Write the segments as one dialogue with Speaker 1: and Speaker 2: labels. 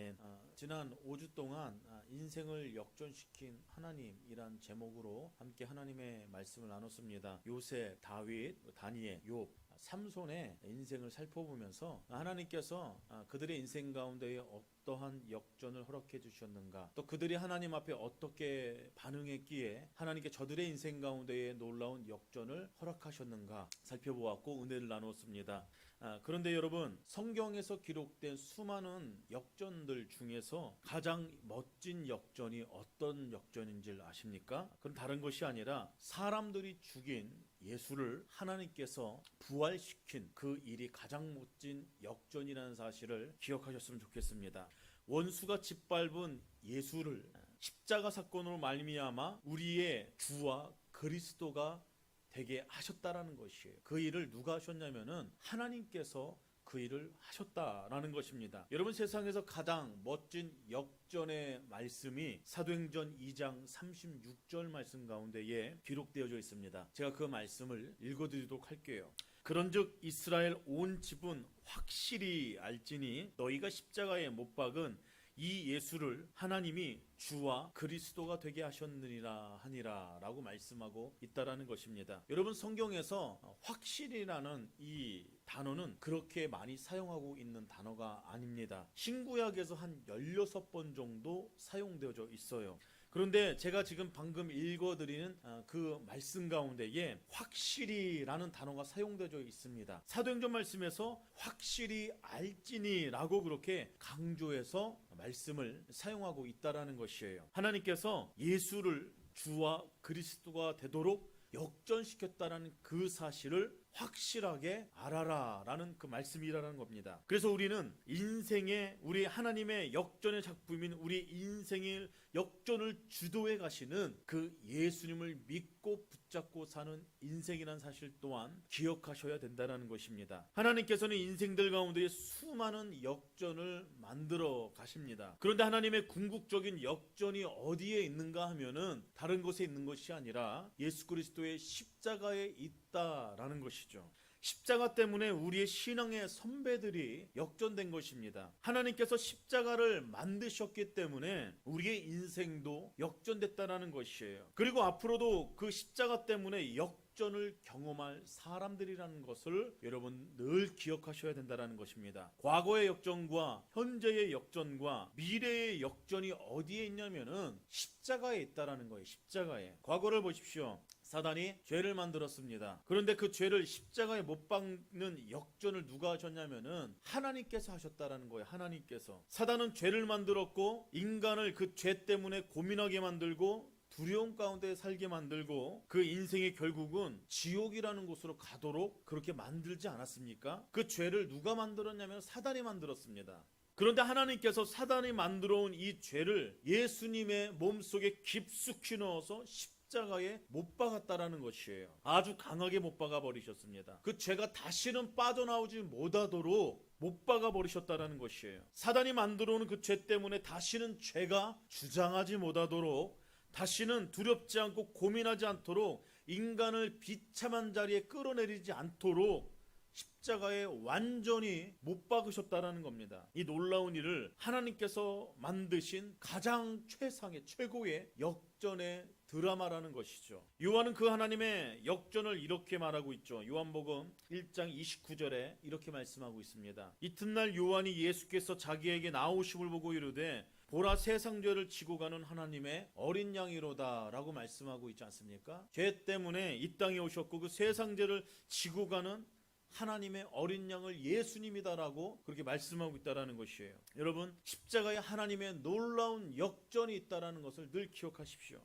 Speaker 1: 아멘. 아, 지난 5주 동안 아, 인생을 역전시킨 하나님이란 제목으로 함께 하나님의 말씀을 나눴습니다. 요셉, 다윗, 다니엘, 욥, 아, 삼손의 인생을 살펴보면서 하나님께서 아, 그들의 인생 가운데에 어떠한 역전을 허락해 주셨는가 또 그들이 하나님 앞에 어떻게 반응했기에 하나님께 저들의 인생 가운데에 놀라운 역전을 허락하셨는가 살펴보았고 은혜를 나누었습니다. 아, 그런데 여러분 성경에서 기록된 수많은 역전들 중에서 가장 멋진 역전이 어떤 역전인지를 아십니까? 그건 다른 것이 아니라 사람들이 죽인 예수를 하나님께서 부활시킨 그 일이 가장 멋진 역전이라는 사실을 기억하셨으면 좋겠습니다. 원수가 짓밟은 예수를 십자가 사건으로 말미암아 우리의 주와 그리스도가 되게 하셨다라는 것이에요. 그 일을 누가 하셨냐면은 하나님께서 그 일을 하셨다라는 것입니다. 여러분 세상에서 가장 멋진 역전의 말씀이 사도행전 2장 36절 말씀 가운데에 기록되어져 있습니다. 제가 그 말씀을 읽어드리도록 할게요. 그런즉 이스라엘 온 집은 확실히 알지니 너희가 십자가에 못 박은 이 예수를 하나님이 주와 그리스도가 되게 하셨느니라 하니라라고 말씀하고 있다라는 것입니다. 여러분 성경에서 확실이라는 이 단어는 그렇게 많이 사용하고 있는 단어가 아닙니다. 신구약에서 한 16번 정도 사용되어져 있어요. 그런데 제가 지금 방금 읽어드리는 어, 그 말씀 가운데에 확실히라는 단어가 사용되어 있습니다. 사도행전 말씀에서 확실히 알지니라고 그렇게 강조해서 말씀을 사용하고 있다라는 것이에요. 하나님께서 예수를 주와 그리스도가 되도록 역전시켰다라는 그 사실을 확실하게 알아라라는 그 말씀이라는 겁니다. 그래서 우리는 인생의 우리 하나님의 역전의 작품인 우리 인생의 역전을 주도해 가시는 그 예수님을 믿고 붙잡고 사는 인생이라는 사실 또한 기억하셔야 된다는 것입니다. 하나님께서는 인생들 가운데 수많은 역전을 만들어 가십니다. 그런데 하나님의 궁극적인 역전이 어디에 있는가 하면은 다른 곳에 있는 것이 아니라 예수 그리스도의 십자가에 있다라는 것이죠. 십자가 때문에 우리의 신앙의 선배들이 역전된 것입니다. 하나님께서 십자가를 만드셨기 때문에 우리의 인생도 역전됐다라는 것이에요. 그리고 앞으로도 그 십자가 때문에 역 전을 경험할 사람들이라는 것을 여러분 늘 기억하셔야 된다는 것입니다. 과거의 역전과 현재의 역전과 미래의 역전이 어디에 있냐면은 십자가에 있다라는 거예요. 십자가에. 과거를 보십시오. 사단이 죄를 만들었습니다. 그런데 그 죄를 십자가에 못 박는 역전을 누가 하셨냐면은 하나님께서 하셨다라는 거예요. 하나님께서. 사단은 죄를 만들었고 인간을 그 죄 때문에 고민하게 만들고 두려움 가운데 살게 만들고 그 인생의 결국은 지옥이라는 곳으로 가도록 그렇게 만들지 않았습니까? 그 죄를 누가 만들었냐면 사단이 만들었습니다. 그런데 하나님께서 사단이 만들어 온 이 죄를 예수님의 몸속에 깊숙이 넣어서 십자가에 못 박았다라는 것이에요. 아주 강하게 못 박아 버리셨습니다. 그 죄가 다시는 빠져나오지 못하도록 못 박아 버리셨다라는 것이에요. 사단이 만들어 오는 그 죄 때문에 다시는 죄가 주장하지 못하도록 다시는 두렵지 않고 고민하지 않도록 인간을 비참한 자리에 끌어내리지 않도록 십자가에 완전히 못 박으셨다라는 겁니다. 이 놀라운 일을 하나님께서 만드신 가장 최상의 최고의 역전의 드라마라는 것이죠. 요한은 그 하나님의 역전을 이렇게 말하고 있죠. 요한복음 1장 29절에 이렇게 말씀하고 있습니다. 이튿날 요한이 예수께서 자기에게 나오심을 보고 이르되 보라 세상 죄를 지고 가는 하나님의 어린 양이로다라고 말씀하고 있지 않습니까? 죄 때문에 이 땅에 오셨고 그 세상 죄를 지고 가는 하나님의 어린 양을 예수님이다라고 그렇게 말씀하고 있다라는 것이에요. 여러분 십자가에 하나님의 놀라운 역전이 있다라는 것을 늘 기억하십시오.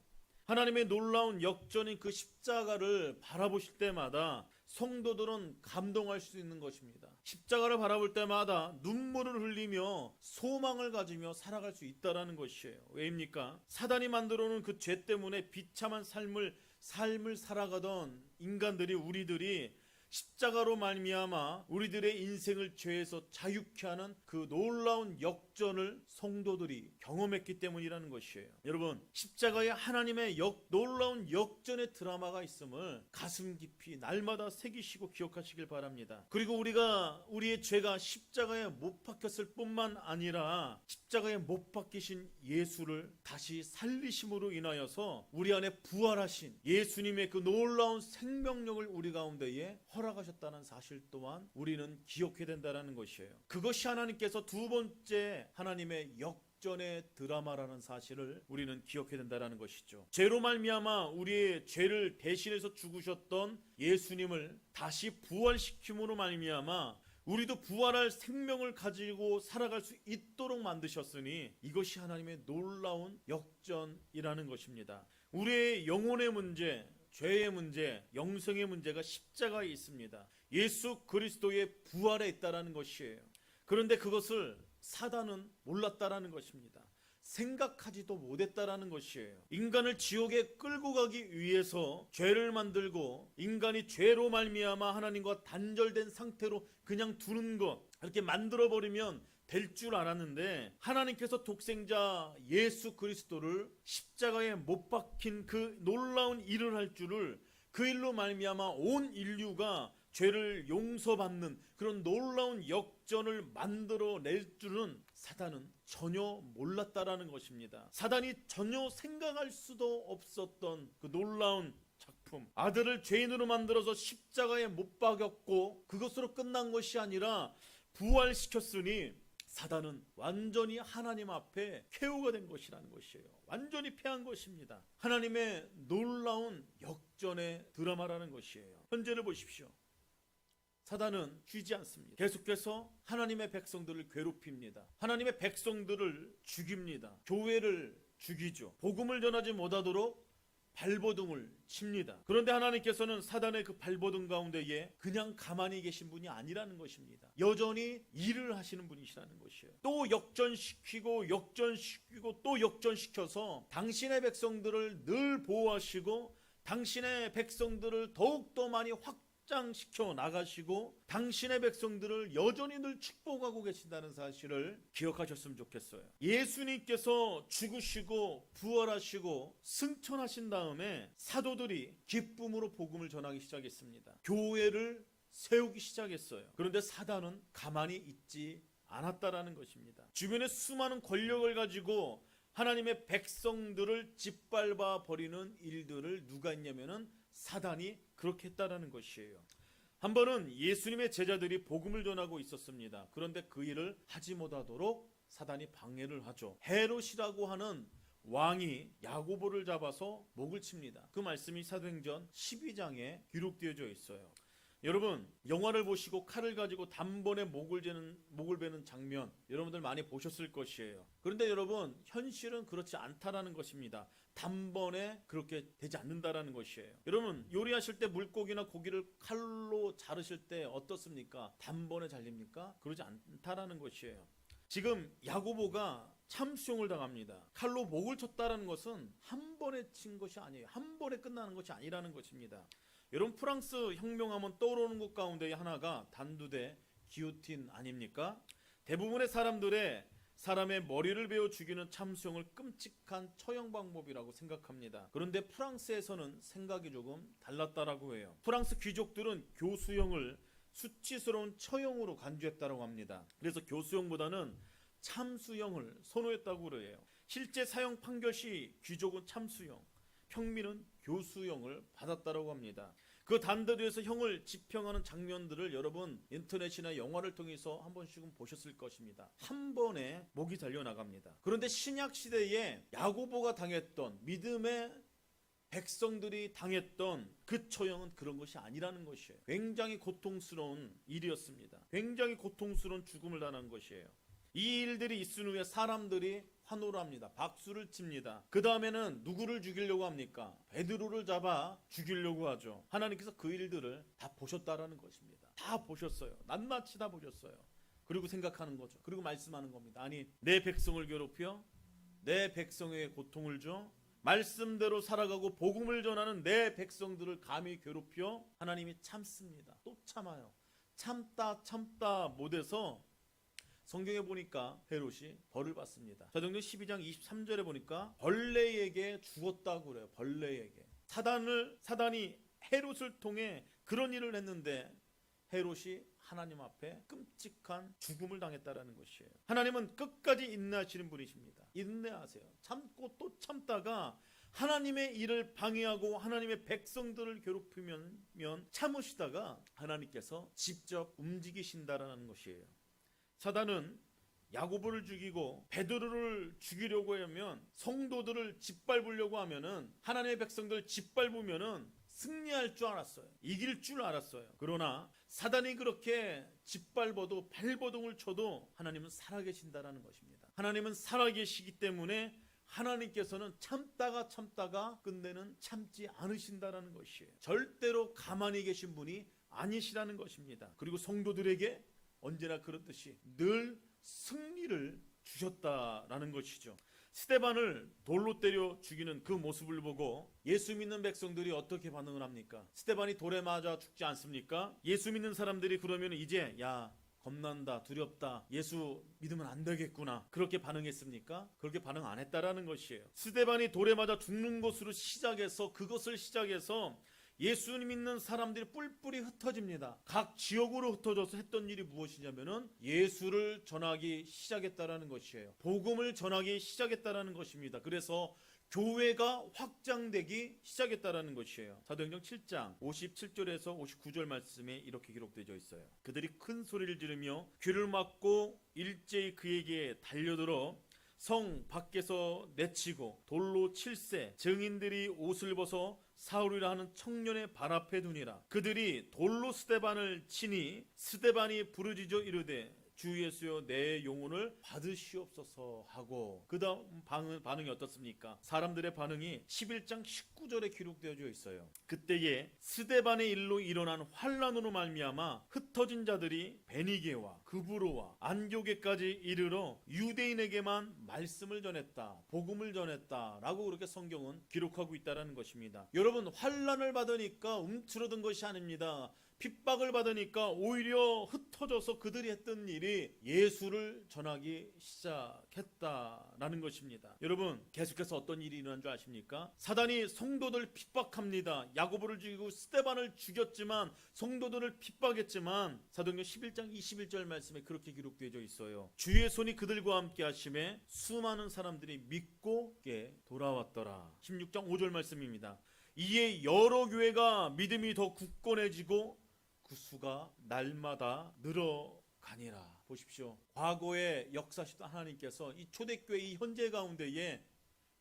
Speaker 1: 하나님의 놀라운 역전인 그 십자가를 바라보실 때마다 성도들은 감동할 수 있는 것입니다. 십자가를 바라볼 때마다 눈물을 흘리며 소망을 가지며 살아갈 수 있다라는 것이에요. 왜입니까? 사단이 만들어 놓은 그 죄 때문에 비참한 삶을 삶을 살아가던 인간들이 우리들이 십자가로 말미암아 우리들의 인생을 죄에서 자유케 하는 그 놀라운 역 역전을 성도들이 경험했기 때문이라는 것이에요. 여러분, 십자가에 하나님의 역, 놀라운 역전의 드라마가 있음을 가슴 깊이 날마다 새기시고 기억하시길 바랍니다. 그리고 우리가 우리의 죄가 십자가에 못 박혔을 뿐만 아니라 십자가에 못 박히신 예수를 다시 살리심으로 인하여서 우리 안에 부활하신 예수님의 그 놀라운 생명력을 우리 가운데에 허락하셨다는 사실 또한 우리는 기억해야 된다는 것이에요. 그것이 하나님께서 두 번째 하나님의 역전의 드라마라는 사실을 우리는 기억해야 된다는 것이죠. 죄로 말미암아 우리의 죄를 대신해서 죽으셨던 예수님을 다시 부활시킴으로 말미암아 우리도 부활할 생명을 가지고 살아갈 수 있도록 만드셨으니 이것이 하나님의 놀라운 역전이라는 것입니다. 우리의 영혼의 문제, 죄의 문제, 영생의 문제가 십자가에 있습니다. 예수 그리스도의 부활에 있다라는 것이에요. 그런데 그것을 사단은 몰랐다라는 것입니다. 생각하지도 못했다라는 것이에요. 인간을 지옥에 끌고 가기 위해서 죄를 만들고 인간이 죄로 말미암아 하나님과 단절된 상태로 그냥 두는 것 이렇게 만들어 버리면 될 줄 알았는데 하나님께서 독생자 예수 그리스도를 십자가에 못 박힌 그 놀라운 일을 할 줄을 그 일로 말미암아 온 인류가 죄를 용서받는 그런 놀라운 역전을 만들어 낼 줄은 사단은 전혀 몰랐다라는 것입니다. 사단이 전혀 생각할 수도 없었던 그 놀라운 작품. 아들을 죄인으로 만들어서 십자가에 못 박였고 그것으로 끝난 것이 아니라 부활시켰으니 사단은 완전히 하나님 앞에 쾌우가 된 것이라는 것이에요. 완전히 패한 것입니다. 하나님의 놀라운 역전의 드라마라는 것이에요. 현재를 보십시오. 사단은 쉬지 않습니다. 계속해서 하나님의 백성들을 괴롭힙니다. 하나님의 백성들을 죽입니다. 교회를 죽이죠. 복음을 전하지 못하도록 발버둥을 칩니다. 그런데 하나님께서는 사단의 그 발버둥 가운데에 그냥 가만히 계신 분이 아니라는 것입니다. 여전히 일을 하시는 분이시라는 것이에요. 또 역전시키고 역전시키고 또 역전시켜서 당신의 백성들을 늘 보호하시고 당신의 백성들을 더욱더 많이 확 확장시켜 나가시고 당신의 백성들을 여전히 늘 축복하고 계신다는 사실을 기억하셨으면 좋겠어요. 예수님께서 죽으시고 부활하시고 승천하신 다음에 사도들이 기쁨으로 복음을 전하기 시작했습니다. 교회를 세우기 시작했어요. 그런데 사단은 가만히 있지 않았다라는 것입니다. 주변에 수많은 권력을 가지고 하나님의 백성들을 짓밟아 버리는 일들을 누가 했냐면은 사단이 그렇게 했다라는 것이에요. 한 번은 예수님의 제자들이 복음을 전하고 있었습니다. 그런데 그 일을 하지 못하도록 사단이 방해를 하죠. 헤롯이라고 하는 왕이 야고보를 잡아서 목을 칩니다. 그 말씀이 사도행전 12장에 기록되어져 있어요. 여러분 영화를 보시고 칼을 가지고 단번에 목을 재는 목을 베는 장면 여러분들 많이 보셨을 것이에요. 그런데 여러분 현실은 그렇지 않다라는 것입니다. 단번에 그렇게 되지 않는다라는 것이에요. 여러분 요리하실 때 물고기나 고기를 칼로 자르실 때 어떻습니까? 단번에 잘립니까? 그러지 않다라는 것이에요. 지금 야고보가 참수형을 당합니다. 칼로 목을 쳤다라는 것은 한 번에 친 것이 아니에요. 한 번에 끝나는 것이 아니라는 것입니다. 여러분 프랑스 혁명하면 떠오르는 것 가운데 하나가 단두대 기요틴 아닙니까? 대부분의 사람들의 사람의 머리를 베어 죽이는 참수형을 끔찍한 처형 방법이라고 생각합니다. 그런데 프랑스에서는 생각이 조금 달랐다라고 해요. 프랑스 귀족들은 교수형을 수치스러운 처형으로 간주했다고 합니다. 그래서 교수형보다는 참수형을 선호했다고 그래요. 실제 사형 판결 시 귀족은 참수형, 평민은 교수형을 받았다고 합니다. 그 단대로에서 형을 집행하는 장면들을 여러분 인터넷이나 영화를 통해서 한 번씩은 보셨을 것입니다. 한 번에 목이 달려 나갑니다. 그런데 신약 시대에 야고보가 당했던 믿음의 백성들이 당했던 그 처형은 그런 것이 아니라는 것이에요. 굉장히 고통스러운 일이었습니다. 굉장히 고통스러운 죽음을 당한 것이에요. 이 일들이 있은 후에 사람들이 환호를 합니다. 박수를 칩니다. 그 다음에는 누구를 죽이려고 합니까? 베드로를 잡아 죽이려고 하죠. 하나님께서 그 일들을 다 보셨다라는 것입니다. 다 보셨어요. 낱낱이 다 보셨어요. 그리고 생각하는 거죠. 그리고 말씀하는 겁니다. 아니 내 백성을 괴롭혀 내 백성에게 고통을 줘 말씀대로 살아가고 복음을 전하는 내 백성들을 감히 괴롭혀 하나님이 참습니다. 또 참아요. 참다 참다 못해서 성경에 보니까 헤롯이 벌을 받습니다. 사도행전 12장 23절에 보니까 벌레에게 죽었다고 그래요. 벌레에게. 사단을 사단이 헤롯을 통해 그런 일을 했는데 헤롯이 하나님 앞에 끔찍한 죽음을 당했다라는 것이에요. 하나님은 끝까지 인내하시는 분이십니다. 인내하세요. 참고 또 참다가 하나님의 일을 방해하고 하나님의 백성들을 괴롭히면 면 참으시다가 하나님께서 직접 움직이신다라는 것이에요. 사단은 야고보를 죽이고 베드로를 죽이려고 하면 성도들을 짓밟으려고 하면은 하나님의 백성들 짓밟으면은 승리할 줄 알았어요. 이길 줄 알았어요. 그러나 사단이 그렇게 짓밟아도 발버둥을 쳐도 하나님은 살아계신다라는 것입니다. 하나님은 살아계시기 때문에 하나님께서는 참다가 참다가 끝내는 참지 않으신다라는 것이에요. 절대로 가만히 계신 분이 아니시라는 것입니다. 그리고 성도들에게 언제나 그렇듯이 늘 승리를 주셨다라는 것이죠. 스테반을 돌로 때려 죽이는 그 모습을 보고 예수 믿는 백성들이 어떻게 반응을 합니까? 스테반이 돌에 맞아 죽지 않습니까? 예수 믿는 사람들이 그러면 이제 야 겁난다 두렵다 예수 믿으면 안 되겠구나 그렇게 반응했습니까? 그렇게 반응 안 했다라는 것이에요. 스테반이 돌에 맞아 죽는 것으로 시작해서 그것을 시작해서 예수 믿는 사람들이 뿔뿔이 흩어집니다. 각 지역으로 흩어져서 했던 일이 무엇이냐면은 예수를 전하기 시작했다라는 것이에요. 복음을 전하기 시작했다라는 것입니다. 그래서 교회가 확장되기 시작했다라는 것이에요. 사도행전 7장 57절에서 59절 말씀에 이렇게 기록되어 있어요. 그들이 큰 소리를 지르며 귀를 막고 일제히 그에게 달려들어 성 밖에서 내치고 돌로 칠세 증인들이 옷을 벗어 사울이라 하는 청년의 발 앞에 두니라. 그들이 돌로 스테반을 치니 스테반이 부르짖어 이르되 주 예수여 내 영혼을 받으시옵소서 하고 그 다음 반응, 반응이 어떻습니까? 사람들의 반응이 11장 19절에 기록되어져 있어요. 그때에 스데반의 일로 일어난 환란으로 말미암아 흩어진 자들이 베니게와 그브로와 안교게까지 이르러 유대인에게만 말씀을 전했다. 복음을 전했다라고 그렇게 성경은 기록하고 있다라는 것입니다. 여러분 환란을 받으니까 움츠러든 것이 아닙니다. 핍박을 받으니까 오히려 흩어져서 그들이 했던 일이 예수를 전하기 시작했다라는 것입니다. 여러분 계속해서 어떤 일이 일어난 줄 아십니까? 사단이 성도들 핍박합니다. 야고보를 죽이고 스테반을 죽였지만 성도들을 핍박했지만 사도행전 11장 21절 말씀에 그렇게 기록되어 있어요. 주의 손이 그들과 함께 하심에 수많은 사람들이 믿고 게 돌아왔더라. 16장 5절 말씀입니다. 이에 여러 교회가 믿음이 더 굳건해지고 그 수가 날마다 늘어가니라. 보십시오. 과거에 역사하셨던 하나님께서 이 초대교회 이 현재 가운데에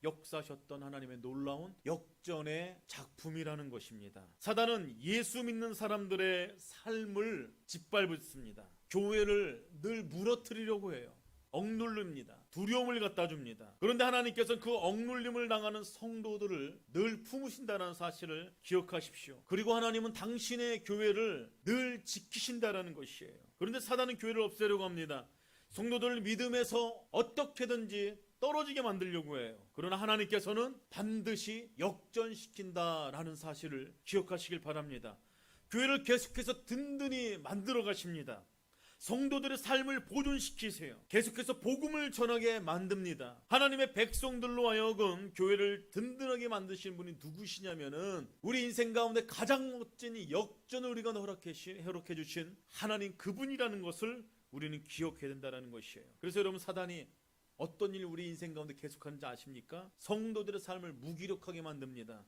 Speaker 1: 역사하셨던 하나님의 놀라운 역전의 작품이라는 것입니다. 사단은 예수 믿는 사람들의 삶을 짓밟습니다. 교회를 늘 무너뜨리려고 해요. 억눌릅니다. 두려움을 갖다 줍니다. 그런데 하나님께서는 그 억눌림을 당하는 성도들을 늘 품으신다는 사실을 기억하십시오. 그리고 하나님은 당신의 교회를 늘 지키신다라는 것이에요. 그런데 사단은 교회를 없애려고 합니다. 성도들을 믿음에서 어떻게든지 떨어지게 만들려고 해요. 그러나 하나님께서는 반드시 역전시킨다라는 사실을 기억하시길 바랍니다. 교회를 계속해서 든든히 만들어 가십니다. 성도들의 삶을 보존시키세요. 계속해서 복음을 전하게 만듭니다. 하나님의 백성들로 하여금 교회를 든든하게 만드시는 분이 누구시냐면은 우리 인생 가운데 가장 멋진 이 역전을 우리가 허락해 주신 하나님 그분이라는 것을 우리는 기억해야 된다는 것이에요. 그래서 여러분 사단이 어떤 일 우리 인생 가운데 계속하는지 아십니까? 성도들의 삶을 무기력하게 만듭니다.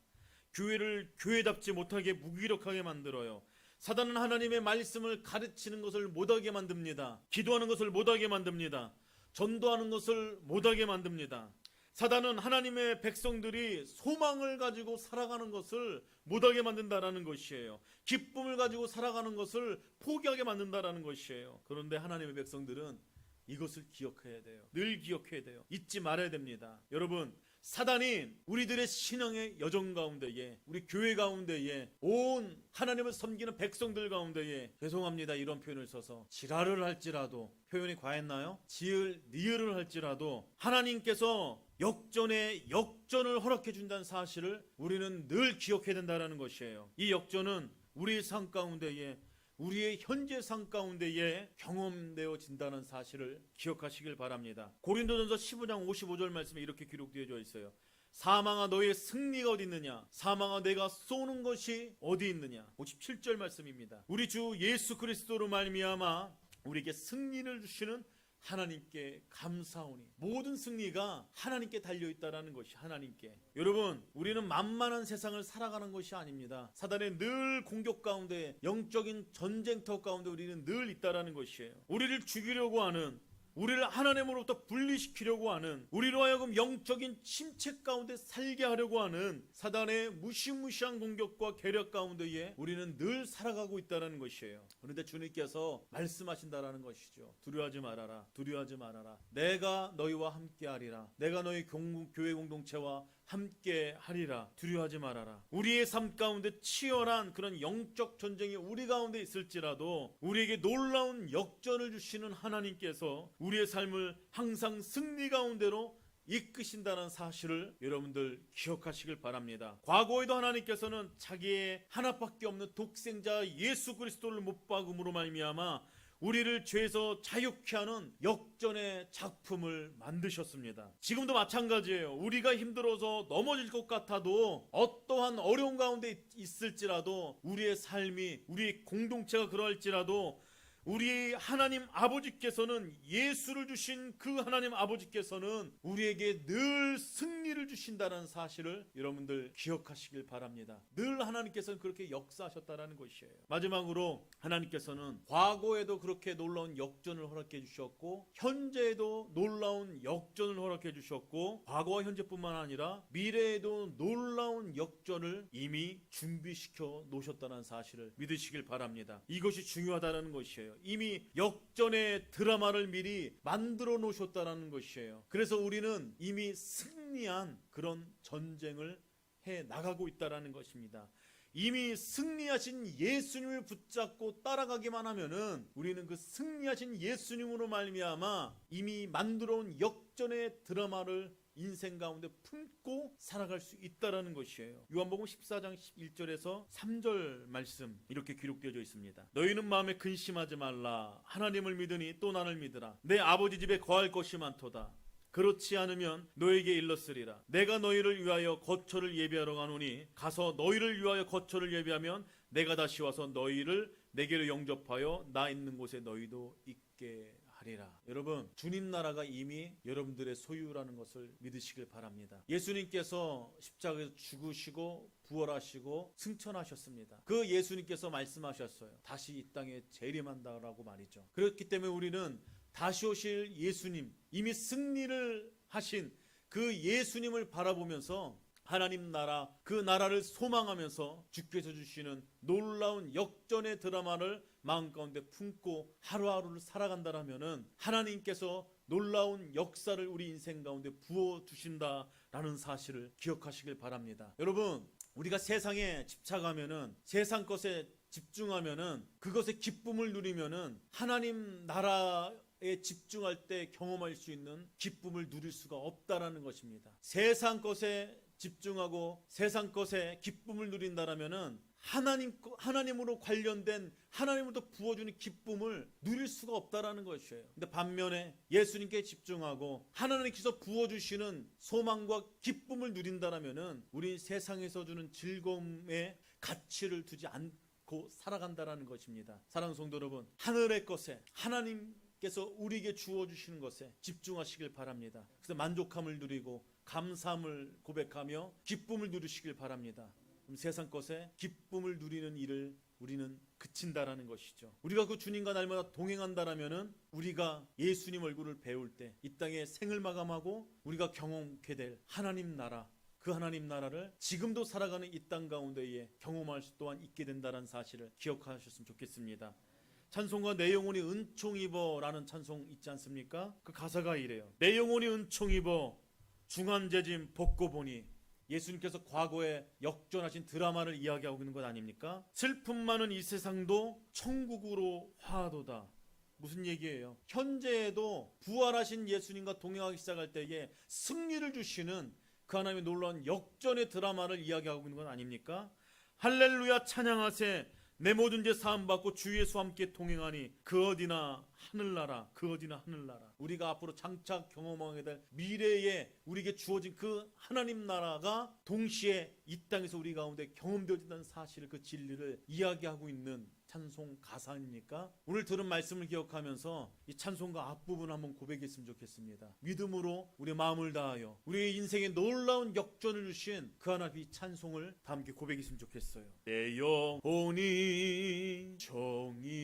Speaker 1: 교회를 교회답지 못하게 무기력하게 만들어요. 사단은 하나님의 말씀을 가르치는 것을 못하게 만듭니다. 기도하는 것을 못하게 만듭니다. 전도하는 것을 못하게 만듭니다. 사단은 하나님의 백성들이 소망을 가지고 살아가는 것을 못하게 만든다라는 것이에요. 기쁨을 가지고 살아가는 것을 포기하게 만든다라는 것이에요. 그런데 하나님의 백성들은 이것을 기억해야 돼요. 늘 기억해야 돼요. 잊지 말아야 됩니다. 여러분, 사단이 우리들의 신앙의 여정 가운데에 우리 교회 가운데에 온 하나님을 섬기는 백성들 가운데에 죄송합니다 이런 표현을 써서 지랄을 할지라도 표현이 과했나요? 지을 니을을 할지라도 하나님께서 역전의 역전을 허락해 준다는 사실을 우리는 늘 기억해야 된다는 것이에요. 이 역전은 우리 삶 가운데에 우리의 현재 삶 가운데에 경험되어진다는 사실을 기억하시길 바랍니다. 고린도전서 15장 55절 말씀에 이렇게 기록되어 있어요. 사망아 너의 승리가 어디 있느냐? 사망아 내가 쏘는 것이 어디 있느냐? 57절 말씀입니다. 우리 주 예수 그리스도로 말미암아 우리에게 승리를 주시는 하나님께 감사오니. 모든 승리가 하나님께 달려 있다라는 것이 하나님께. 여러분 우리는 만만한 세상을 살아가는 것이 아닙니다. 사단의 늘 공격 가운데 영적인 전쟁터 가운데 우리는 늘 있다라는 것이에요. 우리를 죽이려고 하는 우리를 하나님으로부터 분리시키려고 하는 우리로 하여금 영적인 침체 가운데 살게 하려고 하는 사단의 무시무시한 공격과 계략 가운데에 우리는 늘 살아가고 있다는 것이에요. 그런데 주님께서 말씀하신다라는 것이죠. 두려워하지 말아라. 두려워하지 말아라. 내가 너희와 함께하리라. 내가 너희 공- 교회 공동체와 함께 하리라. 두려워하지 말아라. 우리의 삶 가운데 치열한 그런 영적 전쟁이 우리 가운데 있을지라도 우리에게 놀라운 역전을 주시는 하나님께서 우리의 삶을 항상 승리 가운데로 이끄신다는 사실을 여러분들 기억하시길 바랍니다. 과거에도 하나님께서는 자기의 하나밖에 없는 독생자 예수 그리스도를 못 박음으로 말미암아 우리를 죄에서 자유케 하는 역전의 작품을 만드셨습니다. 지금도 마찬가지예요. 우리가 힘들어서 넘어질 것 같아도 어떠한 어려운 가운데 있을지라도 우리의 삶이 우리 공동체가 그러할지라도 우리 하나님 아버지께서는 예수를 주신 그 하나님 아버지께서는 우리에게 늘 승리를 주신다는 사실을 여러분들 기억하시길 바랍니다. 늘 하나님께서는 그렇게 역사하셨다라는 것이에요. 마지막으로 하나님께서는 과거에도 그렇게 놀라운 역전을 허락해 주셨고 현재에도 놀라운 역전을 허락해 주셨고 과거와 현재뿐만 아니라 미래에도 놀라운 역전을 이미 준비시켜 놓으셨다는 사실을 믿으시길 바랍니다. 이것이 중요하다는 것이에요. 이미 역전의 드라마를 미리 만들어 놓으셨다는 것이에요. 그래서 우리는 이미 승리한 그런 전쟁을 해 나가고 있다라는 것입니다. 이미 승리하신 예수님을 붙잡고 따라가기만 하면은 우리는 그 승리하신 예수님으로 말미암아 이미 만들어 온 역전의 드라마를 인생 가운데 품고 살아갈 수 있다라는 것이에요. 요한복음 14장 11절에서 3절 말씀 이렇게 기록되어 있습니다. 너희는 마음에 근심하지 말라. 하나님을 믿으니 또 나를 믿으라. 내 아버지 집에 거할 것이 많도다. 그렇지 않으면 너에게 일렀으리라. 내가 너희를 위하여 거처를 예비하러 가노니 가서 너희를 위하여 거처를 예비하면 내가 다시 와서 너희를 내게로 영접하여 나 있는 곳에 너희도 있게 하리라. 여러분, 주님 나라가 이미 여러분들의 소유라는 것을 믿으시길 바랍니다. 예수님께서 십자가에서 죽으시고 부활하시고 승천하셨습니다. 그 예수님께서 말씀하셨어요. 다시 이 땅에 재림한다라고 말이죠. 그렇기 때문에 우리는 다시 오실 예수님, 이미 승리를 하신 그 예수님을 바라보면서 하나님 나라, 그 나라를 소망하면서 주께서 주시는 놀라운 역전의 드라마를 마음 가운데 품고 하루하루를 살아간다라면은 하나님께서 놀라운 역사를 우리 인생 가운데 부어 주신다라는 사실을 기억하시길 바랍니다. 여러분, 우리가 세상에 집착하면은 세상 것에 집중하면은 그것의 기쁨을 누리면은 하나님 나라 에 집중할 때 경험할 수 있는 기쁨을 누릴 수가 없다라는 것입니다. 세상 것에 집중하고 세상 것에 기쁨을 누린다라면은 하나님 하나님으로 관련된 하나님으로부터 부어주는 기쁨을 누릴 수가 없다라는 것이에요. 근데 반면에 예수님께 집중하고 하나님께서 부어주시는 소망과 기쁨을 누린다라면은 우리 세상에서 주는 즐거움의 가치를 두지 않고 살아간다라는 것입니다. 사랑하는 성도 여러분, 하늘의 것에 하나님 께서 우리에게 주어 주시는 것에 집중하시길 바랍니다. 그래서 만족함을 누리고 감사함을 고백하며 기쁨을 누리시길 바랍니다. 세상 것에 기쁨을 누리는 일을 우리는 그친다라는 것이죠. 우리가 그 주님과 날마다 동행한다라면은 우리가 예수님 얼굴을 배울 때 이 땅에 생을 마감하고 우리가 경험케 될 하나님 나라 그 하나님 나라를 지금도 살아가는 이 땅 가운데에 경험할 수 또한 있게 된다는 사실을 기억하셨으면 좋겠습니다. 찬송가 내 영혼이 은총 입어라는 찬송 있지 않습니까? 그 가사가 이래요. 내 영혼이 은총 입어 중한 재짐 벗고 보니 예수님께서 과거에 역전하신 드라마를 이야기하고 있는 것 아닙니까? 슬픔 많은 이 세상도 천국으로 화도다. 무슨 얘기예요? 현재에도 부활하신 예수님과 동행하기 시작할 때에 승리를 주시는 그 하나님의 놀라운 역전의 드라마를 이야기하고 있는 것 아닙니까? 할렐루야 찬양하세 내 모든 죄 사함 받고 주 예수와 함께 동행하니 그 어디나 하늘나라 그 어디나 하늘나라. 우리가 앞으로 장차 경험하게 될 미래에 우리에게 주어진 그 하나님 나라가 동시에 이 땅에서 우리 가운데 경험되어진다는 사실을 그 진리를 이야기하고 있는 찬송 가사입니까? 오늘 들은 말씀을 기억하면서 이 찬송가 앞부분 한번 고백했으면 좋겠습니다. 믿음으로 우리 마음을 다하여 우리의 인생에 놀라운 역전을 주신 그 하나님의 찬송을 다 함께 고백했으면 좋겠어요. 내 영혼이 정입어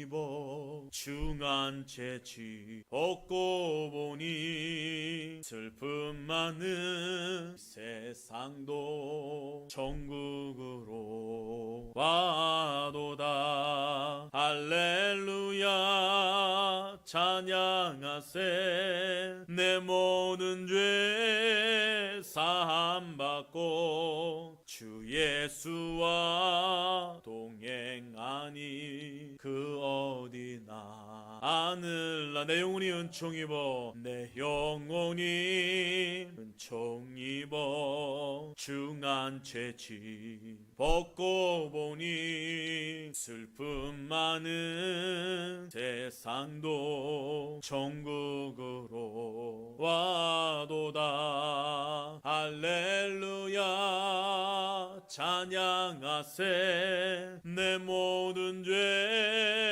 Speaker 1: 중한 채취 벗고 보니 슬픔 많은 세상도 천국으로 와도다. 할렐루야 찬양하세. 내 모든 죄 사함 받고 주 예수와 동행하니 그 어디 나 하늘나 내 영혼이 은총 입어 내 영혼이 은총 입어. 중한 죄지 벗고 보니 슬픔 많은 세상도 천국으로 와도다. 할렐루야. 찬양하세. 내 모든 죄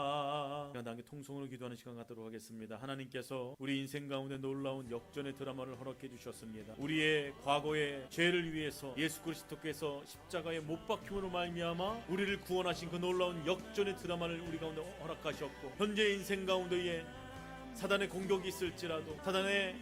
Speaker 1: 통성으로 기도하는 시간 갖도록 하겠습니다. 하나님께서 우리 인생 가운데 놀라운 역전의 드라마를 허락해 주셨습니다. 우리의 과거의 죄를 위해서 예수 그리스도께서 십자가에 못 박힘으로 말미암아 우리를 구원하신 그 놀라운 역전의 드라마를 우리 가운데 허락하셨고 현재 인생 가운데에 사단의 공격이 있을지라도 사단의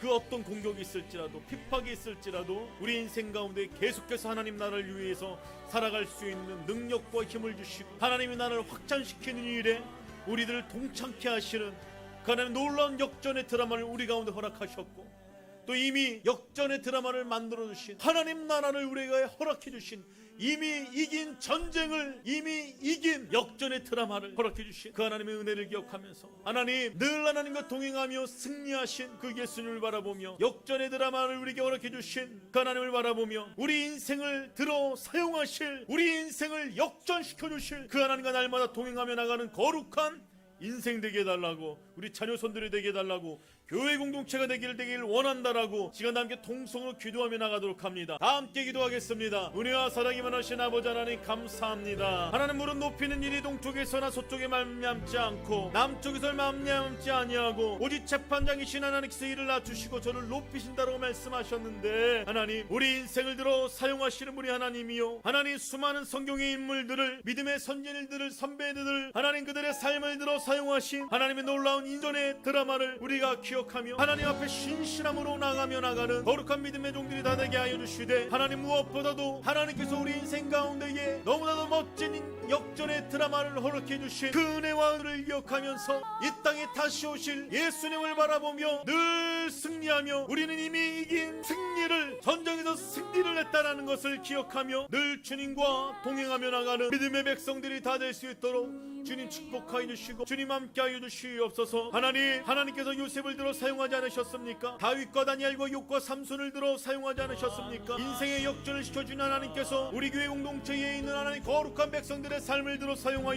Speaker 1: 그 어떤 공격이 있을지라도 핍박이 있을지라도 우리 인생 가운데 계속해서 하나님 나라를 위해서 살아갈 수 있는 능력과 힘을 주시고 하나님이 나를 확장시키는 일에 우리들을 동참케 하시는 그 하나님 놀라운 역전의 드라마를 우리 가운데 허락하셨고 또 이미 역전의 드라마를 만들어 주신 하나님 나라를 우리가 허락해 주신 이미 이긴 전쟁을 이미 이긴 역전의 드라마를 허락해 주신 그 하나님의 은혜를 기억하면서 하나님 늘 하나님과 동행하며 승리하신 그 예수님을 바라보며 역전의 드라마를 우리에게 허락해 주신 그 하나님을 바라보며 우리 인생을 들어 사용하실 우리 인생을 역전시켜 주실 그 하나님과 날마다 동행하며 나가는 거룩한 인생 되게 해달라고 우리 자녀 손들이 되게 해달라고 교회 공동체가 되기를 되기를 원한다라고 시간 다 함께 통성으로 기도하며 나가도록 합니다. 다 함께 기도하겠습니다. 은혜와 사랑이 많으신 아버지 하나님 감사합니다. 하나님 무릎 높이는 일이 동쪽에서나 서쪽에 말미암지 않고 남쪽에서 말미암지 아니하고 오직 재판장이신 하나님께서 일을 낮추시고 저를 높이신다라고 말씀하셨는데 하나님 우리 인생을 들어 사용하시는 우리 하나님이요. 하나님 수많은 성경의 인물들을 믿음의 선진들을 선배들을 하나님 그들의 삶을 들어 사용하신 하나님의 놀라운 인전의 드라마를 우리가 기억 하며 하나님 앞에 신실함으로 나가며 나가는 거룩한 믿음의 종들이 다 되게 하여 주시되 하나님 무엇보다도 하나님께서 우리 인생 가운데에 너무나도 멋진 역전의 드라마를 허락해 주신 그 은혜와 은혜를 기억하면서 이 땅에 다시 오실 예수님을 바라보며 늘 승리하며 우리는 이미 이긴 승리를 전쟁에서 승리를 했다라는 것을 기억하며 늘 주님과 동행하며 나가는 믿음의 백성들이 다 될 수 있도록 주님 축복하여 주시고 주님 함께 하여 주시옵소서. 하나님 하나님께서 요셉을 들어 사용하지 않으셨습니까? 다윗과 다니엘과 욕과 삼손을 들어 사용하지 않으셨습니까? 인생의 역전을 시켜준 하나님께서 우리 교회 공동체에 있는 하나님 거룩한 백성들의 삶을 들어 사용하여